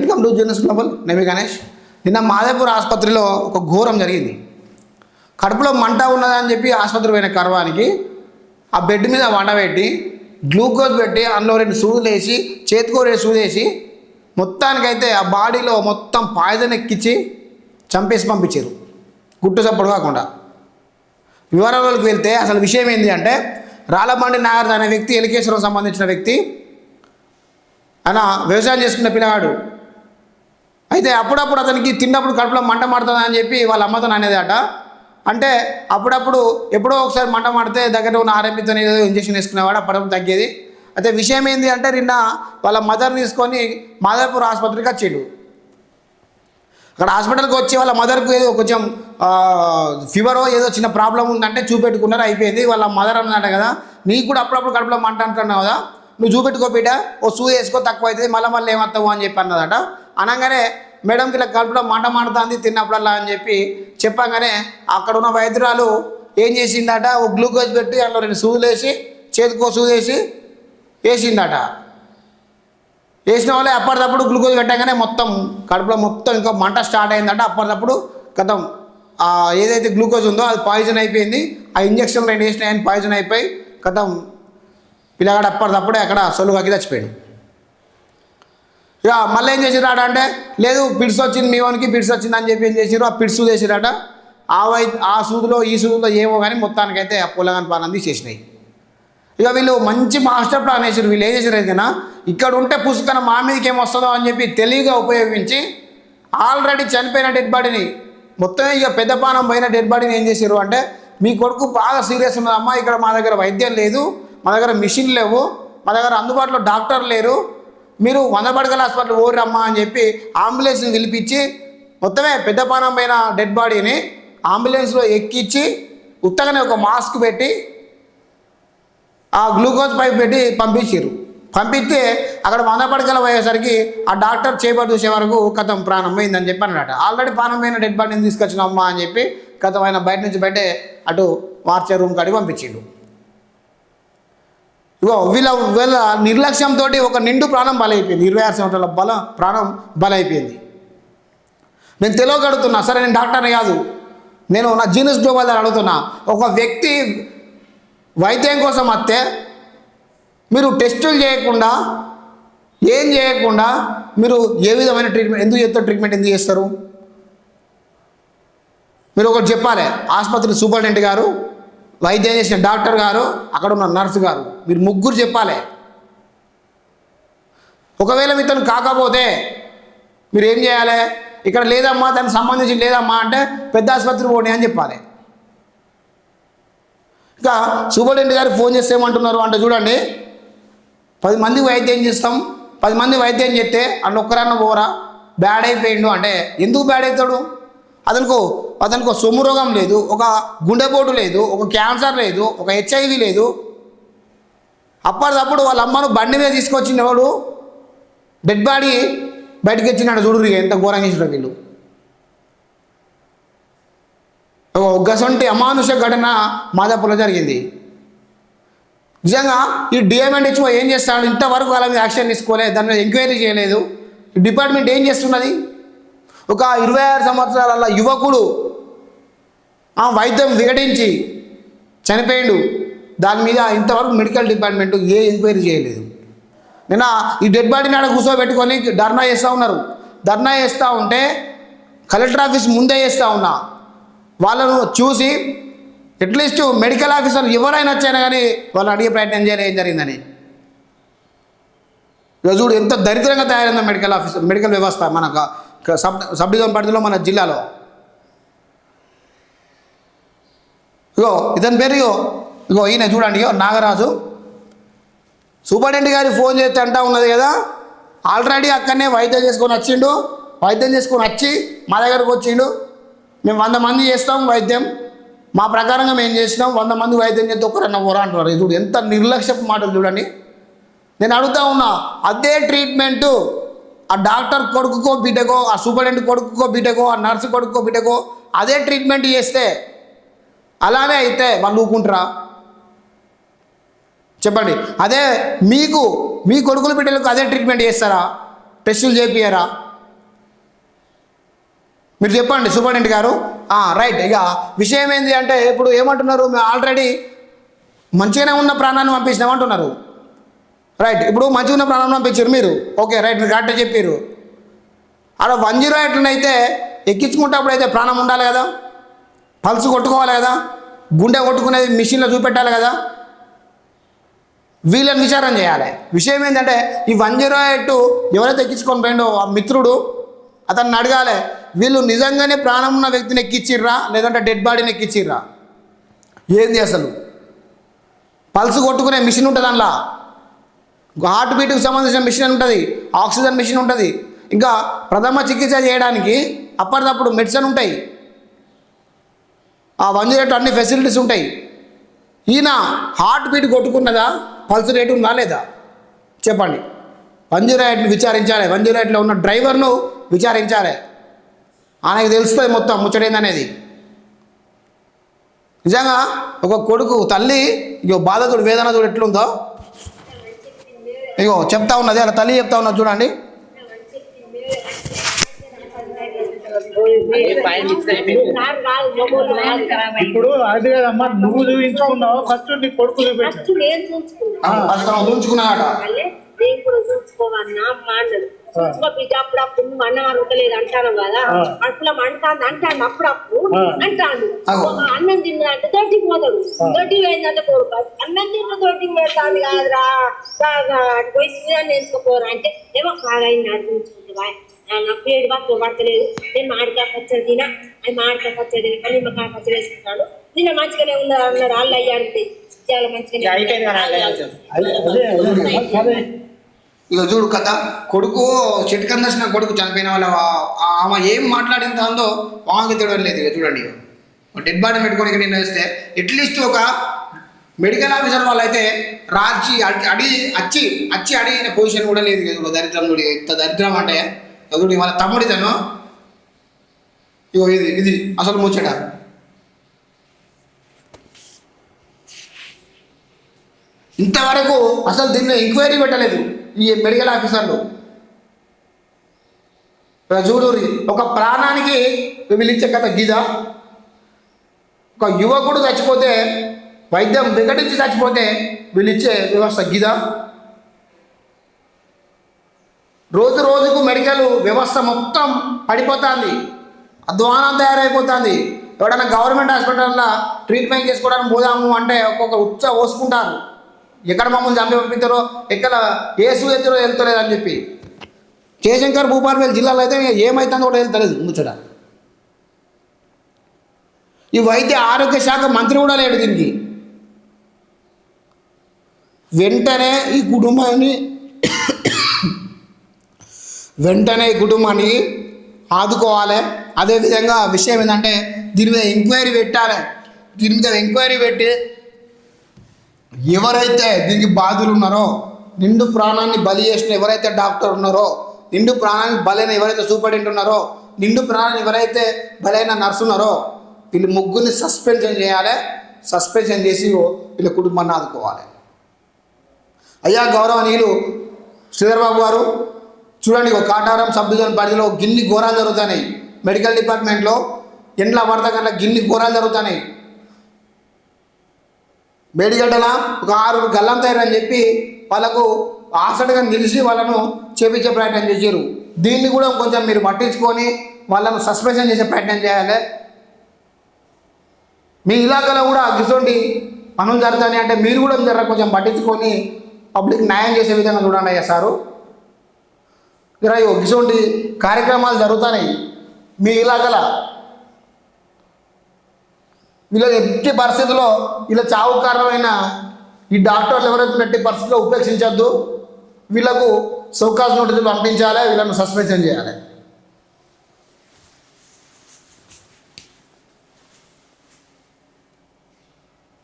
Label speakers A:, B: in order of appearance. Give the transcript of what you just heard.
A: Welcome to juniors global. నేమి గణేష్. నిన్న మాదేపూర్ ఆసుపత్రిలో ఒక ఘోరం జరిగింది. కడుపులో మంట ఉన్నదని చెప్పి ఆసుపత్రి పోయిన కర్వానికి ఆ బెడ్ మీద వండబెట్టి గ్లూకోజ్ పెట్టి అందులో రెండు సూదులు వేసి చేతికో రెండు సూది వేసి మొత్తానికైతే ఆ బాడీలో మొత్తం పాయిజన్ ఎక్కించి చంపేసి పంపించారు. గుట్టు చప్పుడు కాకుండా. వివరాలకు వెళ్తే అసలు విషయం ఏంటి అంటే రాలబండి నాగర్ అనే వ్యక్తి ఎలికేశ్వరం సంబంధించిన వ్యక్తి ఆయన వ్యవసాయం చేసుకున్న పిల్లవాడు. అయితే అప్పుడప్పుడు అతనికి తిన్నప్పుడు కడుపులో మంట మాడుతుంది అని చెప్పి వాళ్ళ అమ్మతో అనేదట. అంటే అప్పుడప్పుడు ఎప్పుడో ఒకసారి మంట మాడితే దగ్గర ఉన్న ఆర్ఎంపీతో ఏదో ఇంజక్షన్ వేసుకునేవాడు అప్పుడప్పుడు తగ్గేది. అయితే విషయం ఏంటి అంటే నిన్న వాళ్ళ మదర్ తీసుకొని మాదాపూర్ ఆసుపత్రికి వచ్చాడు. అక్కడ హాస్పిటల్కి వచ్చి వాళ్ళ మదర్కు ఏదో కొంచెం ఫీవరో ఏదో చిన్న ప్రాబ్లం ఉందంటే చూపెట్టుకున్నారు అయిపోయింది. వాళ్ళ మదర్ అన్నమాట కదా నీకు కూడా అప్పుడప్పుడు కడుపులో మంట అంటున్నావు కదా నువ్వు చూపెట్టుకో బిడ్డ ఓ సూ వేసుకో తక్కువ అవుతుంది మళ్ళీ మళ్ళీ ఏమవుతావు అని చెప్పి అన్నదట. అనగానే మేడంకి ఇలా కడుపులో మంట మండుతుంది తిన్నప్పుడల్లా అని చెప్పి చెప్పగానే అక్కడ ఉన్న వైద్యురాలు ఏం చేసిందట? ఓ గ్లూకోజ్ పెట్టి అందులో రెండు సూదులు వేసి చేతికో సూది వేసి వేసిందట. వేసిన వాళ్ళే అప్పటిదప్పుడు గ్లూకోజ్ పెట్టగానే మొత్తం కడుపులో మొత్తం ఇంకా మంట స్టార్ట్ అయిందట. అప్పటిదప్పుడు కథం ఏదైతే గ్లూకోజ్ ఉందో అది పాయిజన్ అయిపోయింది. ఆ ఇంజక్షన్ రెండు వేసినాయని పాయిజన్ అయిపోయి కథం పిల్లగాడు అప్పటిదప్పుడే అక్కడ సొలుగాకి చచ్చిపోయాడు. ఇక మళ్ళీ ఏం చేసిరాట అంటే లేదు పిడ్స్ వచ్చింది మీ వానికి పిడ్స్ వచ్చింది అని చెప్పి ఏం చేసిరు ఆ పిడ్స్ చేసిరాట ఆ వై ఆ సూదులో ఈ సూదులో ఏమో కానీ మొత్తానికైతే ఆ పొలగాని పాలన చేసినాయి. ఇక వీళ్ళు మంచి మాస్టర్ ప్లాన్ వేసారు వీళ్ళు ఏం చేశారు అయితేనా ఇక్కడ ఉంటే పుస్తకం మా మీదకి ఏమొస్తుందో అని చెప్పి తెలివిగా ఉపయోగించి ఆల్రెడీ చనిపోయిన డెడ్ బాడీని మొత్తం ఇక పెద్ద పానం పోయిన డెడ్ బాడీని ఏం చేశారు అంటే మీ కొడుకు బాగా సీరియస్ ఉన్నదమ్మా ఇక్కడ మా దగ్గర వైద్యం లేదు మా దగ్గర మిషన్ లేవు మా దగ్గర అందుబాటులో డాక్టర్ లేరు మీరు వంద పడగల హాస్పిటల్ ఓరమ్మా అని చెప్పి అంబులెన్స్ని పిలిపించి మొత్తమే పెద్ద పానం పైన డెడ్ బాడీని అంబులెన్స్లో ఎక్కించి ఉత్తగానే ఒక మాస్క్ పెట్టి ఆ గ్లూకోజ్ పైప్ పెట్టి పంపించారు పంపిస్తే అక్కడ వంద పడకల పోయేసరికి ఆ డాక్టర్ చేపట్టు చూసే వరకు కథం ప్రాణం పోయిందని చెప్పి అన్నమాట ఆల్రెడీ ప్రాణం డెడ్ బాడీని తీసుకొచ్చిన అమ్మ అని చెప్పి కథం ఆయన బయట నుంచి బయటే అటు మార్చే రూమ్ కాడికి పంపించిండు. ఇగో వీళ్ళ వీళ్ళ నిర్లక్ష్యంతో ఒక నిండు ప్రాణం బలైపోయింది. ఇరవై ఆరు సంవత్సరాల బల ప్రాణం బలైపోయింది. నేను తెలియగడుగుతున్నా సరే నేను డాక్టర్ని కాదు. నేను నా జీనస్ గ్లోబల్ దగ్గర అడుగుతున్నా. ఒక వ్యక్తి వైద్యం కోసం వస్తే మీరు టెస్టులు చేయకుండా ఏం చేయకుండా మీరు ఏ విధమైన ట్రీట్మెంట్ ఎందుకు చేస్తారు ట్రీట్మెంట్ ఎందుకు చేస్తారు? మీరు ఒకటి చెప్పాలి. ఆసుపత్రి సూపరింటెండెంట్ గారు వైద్యం చేసిన డాక్టర్ గారు అక్కడ ఉన్న నర్సు గారు మీరు ముగ్గురు చెప్పాలి. ఒకవేళ మీతో కాకపోతే మీరు ఏం చేయాలి? ఇక్కడ లేదమ్మా దానికి సంబంధించి లేదమ్మా అంటే పెద్ద ఆసుపత్రి పోనీ అని చెప్పాలి. ఇంకా సూపరింటెండెంట్ గారు ఫోన్ చేస్తే ఏమంటున్నారు అంటే చూడండి పది మంది వైద్యం చేస్తాం పది మంది వైద్యం చేస్తే అన్న ఒక్కరన్న పోరా? బ్యాడ్ అయిపోయిండు అంటే ఎందుకు బ్యాడ్ అవుతాడు? అతనికి అతనికి సొమ్ము రోగం లేదు ఒక గుండెపోటు లేదు ఒక క్యాన్సర్ లేదు ఒక హెచ్ఐవి లేదు. అప్పటిదప్పుడు వాళ్ళ అమ్మను బండి మీద తీసుకొచ్చిన వాడు డెడ్ బాడీ బయటకు వచ్చినాడు చూడు ఎంత ఘోరంగా చేసిన వీళ్ళు. గసంటి అమానుష ఘటన మాదాపూర్లో జరిగింది. నిజంగా ఈ డిఎంఎండ్హెచ్ఓ ఏం చేస్తాడు? ఇంతవరకు వాళ్ళ మీద యాక్షన్ తీసుకోలేదు దాని మీద ఎంక్వైరీ చేయలేదు. ఈ డిపార్ట్మెంట్ ఏం చేస్తున్నది? ఒక ఇరవై ఆరు సంవత్సరాల యువకుడు ఆ వైద్యం విఘటించి చనిపోయిండు. దాని మీద ఇంతవరకు మెడికల్ డిపార్ట్మెంట్ ఏ ఎంక్వైరీ చేయలేదు. నిన్న ఈ డెడ్ బాడీని ఆడ కూర్చోబెట్టుకొని ధర్నా చేస్తూ ఉన్నారు. ధర్నా చేస్తూ ఉంటే కలెక్టర్ ఆఫీస్ ముందే చేస్తూ ఉన్నా. వాళ్ళను చూసి అట్లీస్ట్ మెడికల్ ఆఫీసర్ ఎవరైనా వచ్చాయినా కానీ వాళ్ళు అడిగే ప్రయత్నం చేయాలి ఏం జరిగిందని. ఇక చూడు ఎంత దరిద్రంగా తయారైందో మెడికల్ ఆఫీసర్ మెడికల్ వ్యవస్థ మనకు. సబ్ సబ్ డివిజన్ పరిధిలో మన జిల్లాలో. ఇగో ఇతని పేరు ఇగో ఇగో ఈయన చూడండి ఇగో నాగరాజు. సూపరింటెండెంట్ గారి ఫోన్ చేస్తే అంటా ఉన్నది కదా ఆల్రెడీ అక్కడనే వైద్యం చేసుకొని వచ్చిండు వైద్యం చేసుకొని వచ్చి మా దగ్గరకు వచ్చిండు. మేము వంద మంది చేస్తాం వైద్యం మా ప్రకారంగా మేము చేసినాం వంద మంది వైద్యం చేస్తే ఒక్కరన్న పోరా అంటున్నారు. చూడు ఎంత నిర్లక్ష్యపు మాటలు చూడండి. నేను అడుగుతా ఉన్నా అదే ట్రీట్మెంటు ఆ డాక్టర్ కొడుకుకో బిడ్డకో ఆ సూపరింటెండెంట్ కొడుకుకో బిడ్డకో ఆ నర్సు కొడుకుకో బిడ్డకో అదే ట్రీట్మెంట్ చేస్తే అలానే అయితే వాళ్ళు ఊకుంటారా చెప్పండి. అదే మీకు మీ కొడుకుల బిడ్డలకు అదే ట్రీట్మెంట్ చేస్తారా? టెస్టులు చేపియరా మీరు చెప్పండి సూపరింటెండెంట్ గారు. రైట్. ఇక విషయం ఏంటి అంటే ఇప్పుడు ఏమంటున్నారు? మేము ఆల్రెడీ మంచిగానే ఉన్న ప్రాణాన్ని పంపించినామంటున్నారు రైట్ ఇప్పుడు మంచిగా ఉన్న ప్రాణం పంపించారు మీరు. ఓకే రైట్ మీరు కరెక్ట్గా చెప్పారు అక్కడ వన్ జీరో ఎట్లనైతే ఎక్కించుకుంటప్పుడు అయితే ప్రాణం ఉండాలి కదా? పల్స్ కొట్టుకోవాలి కదా? గుండె కొట్టుకునేది మిషన్లో చూపెట్టాలి కదా? వీళ్ళని విచారం చేయాలి. విషయం ఏంటంటే ఈ వన్ జీరో ఎయిట్ ఎవరైతే ఎక్కించుకొని పోయిండో ఆ మిత్రుడు అతన్ని అడగాలి వీళ్ళు నిజంగానే ప్రాణం ఉన్న వ్యక్తిని ఎక్కిచ్చిర్రా లేదంటే డెడ్ బాడీని ఎక్కిచ్చిర్రా ఏంది అసలు? పల్స్ కొట్టుకునే మిషన్ ఉంటుంది అందులో హార్ట్ బీట్కి సంబంధించిన మిషన్ ఉంటుంది ఆక్సిజన్ మిషన్ ఉంటుంది. ఇంకా ప్రథమ చికిత్స చేయడానికి అప్పటిదప్పుడు మెడిసిన్ ఉంటాయి. ఆ వన్ జీరో అన్ని ఫెసిలిటీస్ ఉంటాయి. ఈయన హార్ట్ బీట్ కొట్టుకున్నదా పల్స్ రేటు ఉందా లేదా? చెప్పండి. వన్ జీరో ఎయిట్ని విచారించాలి. వన్ జీరో ఎయిట్లో ఉన్న డ్రైవర్ను విచారించాలి. ఆయనకు తెలుస్తుంది మొత్తం ముచ్చడేందనేది నిజంగా ఒక కొడుకు తల్లి ఇగో బాధకుడు వేదన చూడు ఎట్లుందో. ఇగో చెప్తా ఉన్నది అలా తల్లి చెప్తా ఉన్నది చూడండి.
B: ఇప్పుడు అది కదమ్మా నువ్వు చూపించుకున్నావు? ఫస్ట్ నీ కొడుకు చూపించావు
C: ఫస్ట్ బిడ్డ అప్పుడప్పుడు అన్నం అరగలేదు అంటాను కదా. అట్లా అంటాను అంటాను అప్పుడప్పుడు. అంటాను అన్నం తిన్నా అంటే తొట్టికి పోతాడు తొట్టికి పోయిందంటే కొడుకు అన్నం తిన్న తొట్టికి పెడతాను కాదురా. పోయి సూర్యాన్ని ఎంచుకోపోరా అంటే ఏమో బాగా అయింది అది చూసుకుంటే నాకు ఏడు బాగా పడతలేదు. నేను మామిడికాయ పచ్చడి తినా అది మామిడికాయ పచ్చడి అని నిమ్మకాయ పచ్చడి వేసుకుంటాను నిన్న మంచిగానే ఉన్నారు అన్నారు వాళ్ళు అయ్యా అంటే చాలా
A: ఇక చూడు కదా కొడుకు చెట్టు దర్శన కొడుకు చనిపోయిన వాళ్ళ ఆమె ఏం మాట్లాడిన అందో వాంగి తెలియడం లేదు ఇక చూడండి డెడ్ బాడీ పెట్టుకొని ఇక్కడ నేను వేస్తే అట్లీస్ట్ ఒక మెడికల్ ఆఫీసర్ వాళ్ళు అయితే రాచి అడి అడిగి వచ్చి అడిగిన పొజిషన్ కూడా లేదు ఇక దరిద్రం చూడు ఇంత దరిద్రం అంటే. ఇక చూడు వాళ్ళ తమ్ముడి తను ఇగో ఇది ఇది అసలు ముచ్చట. ఇంతవరకు అసలు దీన్ని ఎంక్వైరీ పెట్టలేదు. ఈ మెడికల్ ఆఫీసర్లు. ఇక్కడ ఒక ప్రాణానికి వీళ్ళు ఇచ్చే కథ గీద ఒక యువకుడు చచ్చిపోతే వైద్యం వికటించి చచ్చిపోతే వీళ్ళు వ్యవస్థ గీద రోజు రోజుకు మెడికల్ వ్యవస్థ మొత్తం పడిపోతుంది అధ్వానం తయారైపోతుంది. ఎవడన్నా గవర్నమెంట్ హాస్పిటల్లో ట్రీట్మెంట్ చేసుకోవడానికి పోదాము అంటే ఒక్కొక్క ఉచ్చ పోసుకుంటారు ఎక్కడ మమ్మల్ని చంపి ఎక్కడ ఏ సూచనలో వెళ్తలేదు అని చెప్పి. జయశంకర్ భూపాలపల్లి జిల్లాలో అయితే ఏమైతుందో కూడా వెళ్తలేదు ముచ్చట. ఈ వైద్య ఆరోగ్య శాఖ మంత్రి కూడా లేడు దీనికి. వెంటనే ఈ కుటుంబాన్ని వెంటనే ఈ కుటుంబాన్ని ఆదుకోవాలి. అదేవిధంగా విషయం ఏంటంటే దీని మీద ఎంక్వైరీ పెట్టాలి. దీని మీద ఎంక్వైరీ పెట్టి ఎవరైతే దీనికి బాధులు ఉన్నారో నిండు ప్రాణాన్ని బలి చేసిన ఎవరైతే డాక్టర్ ఉన్నారో నిండు ప్రాణాన్ని బలైన ఎవరైతే సూపరింటెండెంట్ ఉన్నారో నిండు ప్రాణాన్ని ఎవరైతే బలైన నర్సు ఉన్నారో వీళ్ళు ముగ్గురిని సస్పెన్షన్ చేయాలి. సస్పెన్షన్ చేసి వీళ్ళ కుటుంబాన్ని ఆదుకోవాలి. అయ్యా గౌరవనీయులు శ్రీధర్బాబు గారు చూడండి ఒక కాటారం సబ్ డివిజన్ పరిధిలో గిన్ని ఘోరాలు జరుగుతున్నాయి మెడికల్ డిపార్ట్మెంట్లో ఎండ్ల పడతా గిన్ని ఘోరాలు జరుగుతున్నాయి మేడిగడ్డల ఒక ఆరు గల్లంతయ్యారు అని చెప్పి వాళ్ళకు ఆసటగా నిలిచి వాళ్ళను చేపించే ప్రయత్నం చేశారు. దీన్ని కూడా కొంచెం మీరు పట్టించుకొని వాళ్ళను సస్పెన్షన్ చేసే ప్రయత్నం చేయాలి. మీ ఇలాకాలో కూడా అగ్గిసోండి పనులు జరుగుతాయి అంటే మీరు కూడా జర కొంచెం పట్టించుకొని పబ్లిక్ న్యాయం చేసే విధంగా చూడండి అయ్యా సారు. ఇలా ఇగో కార్యక్రమాలు జరుగుతున్నాయి మీ ఇలాగల వీళ్ళ ఎట్టి పరిస్థితుల్లో వీళ్ళ చావు కారణమైన ఈ డాక్టర్లు ఎవరైతే ఎట్టి పరిస్థితిలో ఉపేక్షించద్దు. వీళ్ళకు సౌకాశ్ నోటీసులు పంపించాలి వీళ్ళను సస్పెన్షన్ చేయాలి.